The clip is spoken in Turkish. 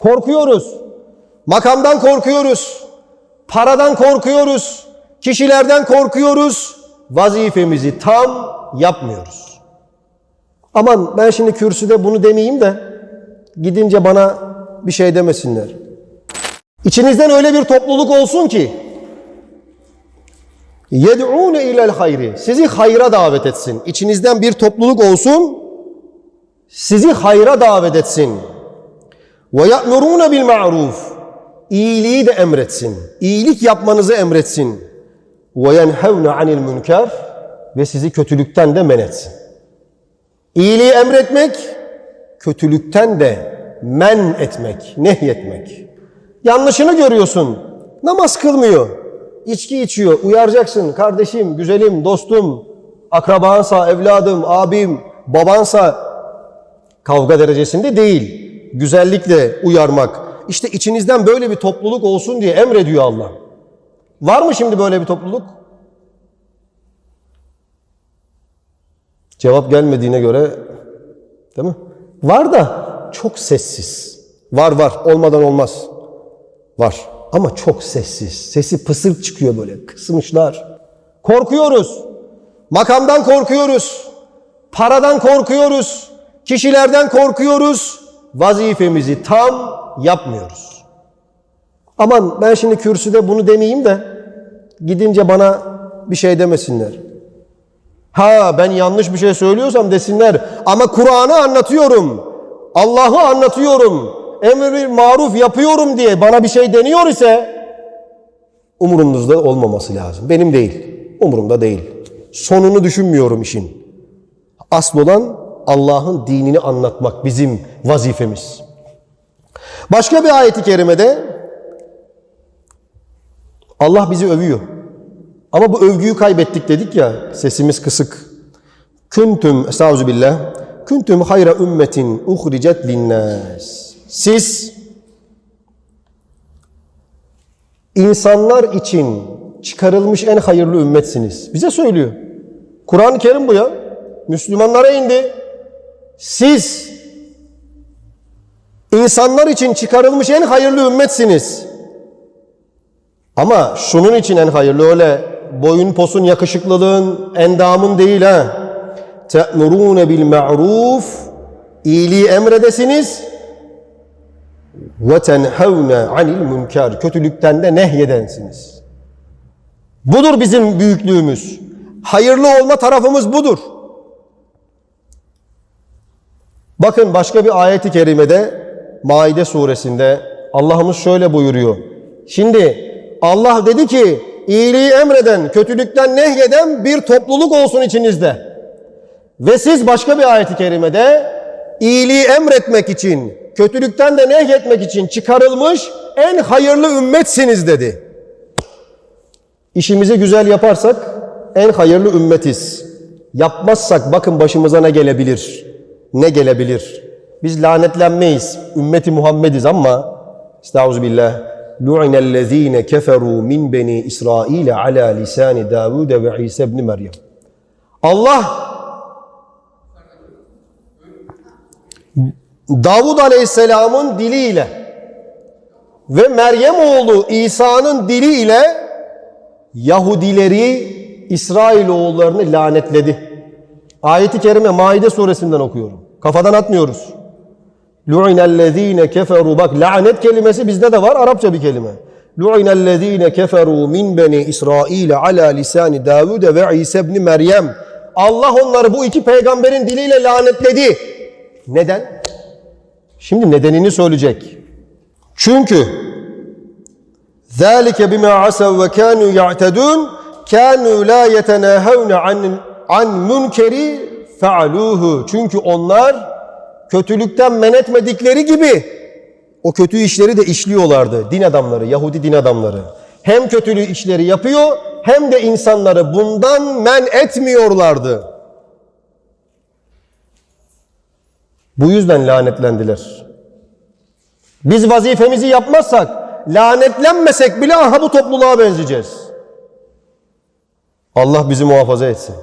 Korkuyoruz. Makamdan korkuyoruz. Paradan korkuyoruz. Kişilerden korkuyoruz. Vazifemizi tam yapmıyoruz. Aman ben şimdi kürsüde bunu demeyeyim de gidince bana bir şey demesinler. İçinizden öyle bir topluluk olsun ki yed'ûne ilel hayri sizi hayra davet etsin. İçinizden bir topluluk olsun sizi hayra davet etsin. Ve ya'murûne bil ma'ruf iyiliği de emretsin. İyilik yapmanızı emretsin. Ve yenhevne anil münker ve sizi kötülükten de men etsin. İyiliği emretmek, kötülükten de men etmek, nehyetmek. Yanlışını görüyorsun. Namaz kılmıyor. içki içiyor. Uyaracaksın. Kardeşim, güzelim, dostum, akrabansa, evladım, abim, babansa kavga derecesinde değil. Güzellikle uyarmak. İşte içinizden böyle bir topluluk olsun diye emrediyor Allah. Var mı şimdi böyle bir topluluk? Cevap gelmediğine göre değil mi? Var da çok sessiz. Var var olmadan olmaz. Var ama çok sessiz. Sesi pısır çıkıyor böyle kısmışlar. Korkuyoruz. Makamdan korkuyoruz. Paradan korkuyoruz. Kişilerden korkuyoruz. Vazifemizi tam yapmıyoruz. Aman ben şimdi kürsüde bunu demeyeyim de gidince bana bir şey demesinler. Ha ben yanlış bir şey söylüyorsam desinler ama Kur'an'ı anlatıyorum. Allah'ı anlatıyorum. Emri maruf yapıyorum diye bana bir şey deniyor ise umurunuzda olmaması lazım. Benim değil. Umurumda değil. Sonunu düşünmüyorum işin. Asıl olan Allah'ın dinini anlatmak bizim vazifemiz. Başka bir ayeti kerimede Allah bizi övüyor. Ama bu övgüyü kaybettik dedik ya, sesimiz kısık. Küntüm, estağfirullah, küntüm hayra ümmetin uhricet linnas. Siz insanlar için çıkarılmış en hayırlı ümmetsiniz. Bize söylüyor. Kur'an-ı Kerim bu ya. Müslümanlara indi. Siz insanlar için çıkarılmış en hayırlı ümmetsiniz. Ama şunun için en hayırlı öyle boyun posun yakışıklılığın endamın değil ha. Te'murûne bil ma'ruf iyiliği emredesiniz ve tenhevne anil münker kötülükten de nehyedensiniz. Budur bizim büyüklüğümüz. Hayırlı olma tarafımız budur. Bakın başka bir ayeti kerimede Maide suresinde Allah'ımız şöyle buyuruyor. Şimdi Allah dedi ki iyiliği emreden, kötülükten nehyeden bir topluluk olsun içinizde. Ve siz başka bir ayeti kerimede iyiliği emretmek için, kötülükten de nehyetmek için çıkarılmış en hayırlı ümmetsiniz dedi. İşimizi güzel yaparsak en hayırlı ümmetiz. Yapmazsak bakın başımıza ne gelebilir? ne gelebilir? Biz lanetlenmeyiz. Ümmeti Muhammediz ama Estağfirullah. Lu'inellezine keferu min beni İsrail ala lisani Davud ve İsa ibn Meryem. Allah Davud Aleyhisselam'ın diliyle ve Meryem oğlu İsa'nın diliyle Yahudileri İsrail oğullarını lanetledi. Ayeti kerime Maide suresinden okuyorum. Kafadan atmıyoruz. Lu'inellezine keferu bak lanet kelimesi bizde de var Arapça bir kelime. Lu'inellezine keferu min beni İsrail ala lisani Davud ve İsa ibn Meryem. Allah onları bu iki peygamberin diliyle lanetledi. Neden? Şimdi nedenini söyleyecek. Çünkü ذَٰلِكَ بِمَا عَسَوْا وَكَانُوا يَعْتَدُونَ كَانُوا لَا يَتَنَاهَوْنَ عَنْ, an münkeri fealuhu. Çünkü onlar kötülükten men etmedikleri gibi o kötü işleri de işliyorlardı. Din adamları, Yahudi din adamları. Hem kötülüğü işleri yapıyor hem de insanları bundan men etmiyorlardı. Bu yüzden lanetlendiler. Biz vazifemizi yapmazsak, lanetlenmesek bile aha bu topluluğa benzeyeceğiz. Allah bizi muhafaza etsin.